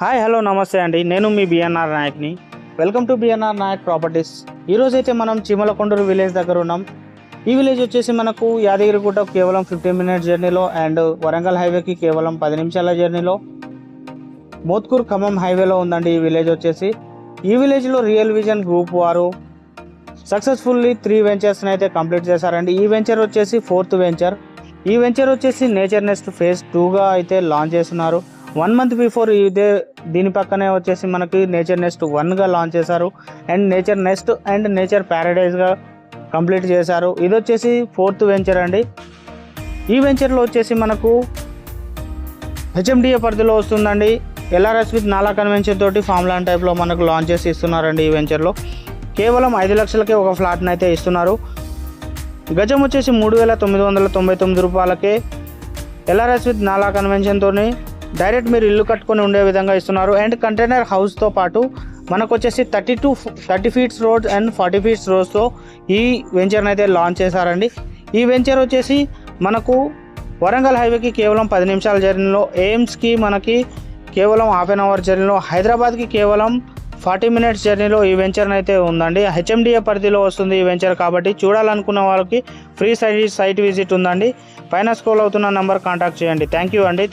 Hi hello నమస్తే అండి. నేను మీ BNR నాయక్ని. Welcome to BNR Nayak properties ఈరోజు అయితే మనం చిమలకొండూరు విలేజ్ దగ్గర ఉన్నాం. ఈ విలేజ్ వచ్చేసి మనకు యాదగిరిగుట్ట కేవలం ఫిఫ్టీన్ మినిట్స్ జర్నీలో అండ్ వరంగల్ హైవేకి కేవలం పది నిమిషాల జర్నీలో మోత్కూర్ ఖమ్మం హైవేలో ఉందండి ఈ విలేజ్ వచ్చేసి. ఈ విలేజ్లో రియల్ విజన్ గ్రూప్ వారు సక్సెస్ఫుల్లీ త్రీ వెంచర్స్ని అయితే కంప్లీట్ చేశారండి. ఈ వెంచర్ వచ్చేసి ఫోర్త్ వెంచర్ ఈ వెంచర్ వచ్చేసి నేచర్ నెస్ట్ ఫేజ్ టూగా అయితే లాంచ్ చేస్తున్నారు. వన్ మంత్ బిఫోర్ ఇదే దీని పక్కనే వచ్చేసి మనకి నేచర్ నెస్ట్ వన్గా లాంచ్ చేశారు. And nature nest and nature ప్యారడైజ్గా complete చేశారు. ఇది వచ్చేసి ఫోర్త్ వెంచర్ అండి. ఈ వెంచర్లో వచ్చేసి మనకు హెచ్ఎండిఏ పరిధిలో వస్తుందండి. ఎల్ఆర్ఎస్ విత్ నాలా కన్వెన్షన్ తోటి ఫామ్ ల్యాండ్ టైప్లో మనకు లాంచ్ చేసి ఇస్తున్నారండి ఈ వెంచర్లో కేవలం ఐదు లక్షలకే ఒక ఫ్లాట్ని అయితే ఇస్తున్నారు. గజం వచ్చేసి మూడు వేల తొమ్మిది వందల తొంభై తొమ్మిది రూపాయలకే ఎల్ఆర్ఎస్ విత్ నాలా కన్వెన్షన్తోని డైరెక్ట్ మీరు ఇల్లు కట్టుకొని ఉండే విధంగా ఇస్తున్నారు. అండ్ కంటైనర్ హౌస్తో పాటు మనకు వచ్చేసి thirty two thirty feets road and forty feets రోడ్స్తో ఈ వెంచర్ని అయితే లాంచ్ చేశారండి. ఈ వెంచర్ వచ్చేసి మనకు వరంగల్ హైవేకి కేవలం పది నిమిషాల జర్నీలో ఎయిమ్స్కి మనకి కేవలం హాఫ్ అన్ అవర్ జర్నీలో హైదరాబాద్కి కేవలం ఫార్టీ మినిట్స్ జర్నీలో ఈ వెంచర్ అయితే ఉందండి. హెచ్ఎండిఏ పరిధిలో వస్తుంది ఈ వెంచర్ కాబట్టి చూడాలనుకున్న వాళ్ళకి ఫ్రీ సైట్ సైట్ విజిట్ ఉందండి. పైన స్క్రోల్ అవుతున్న నెంబర్ కాంటాక్ట్ చేయండి. థ్యాంక్ యూ అండి.